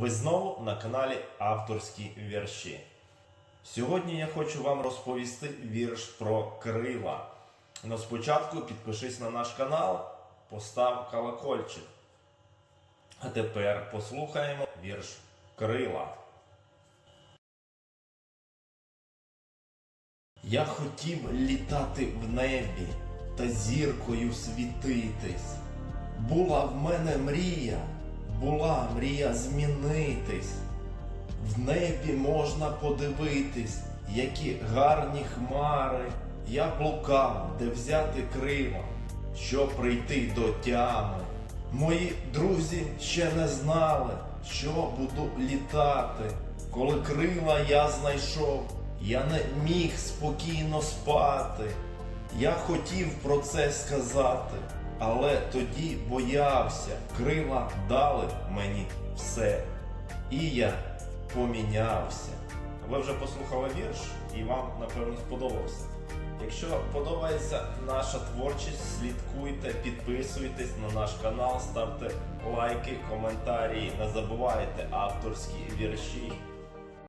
Ви знову на каналі Авторські вірші. Сьогодні я хочу вам розповісти вірш про крила. Но спочатку підпишись на наш канал, постав колокольчик. А тепер послухаємо вірш Крила. Я хотів літати в небі та зіркою світитись. Була в мене мрія, була мрія змінитись. В небі можна подивитись, які гарні хмари. Я блукав, де взяти крила, щоб прийти до тями. Мої друзі ще не знали, що буду літати. Коли крила я знайшов, я не міг спокійно спати. Я хотів про це сказати, але тоді боявся. Крила дали мені все. І я помінявся. Ви вже послухали вірш і вам, напевно, сподобався. Якщо подобається наша творчість, слідкуйте, підписуйтесь на наш канал, ставте лайки, коментарі. Не забувайте авторські вірші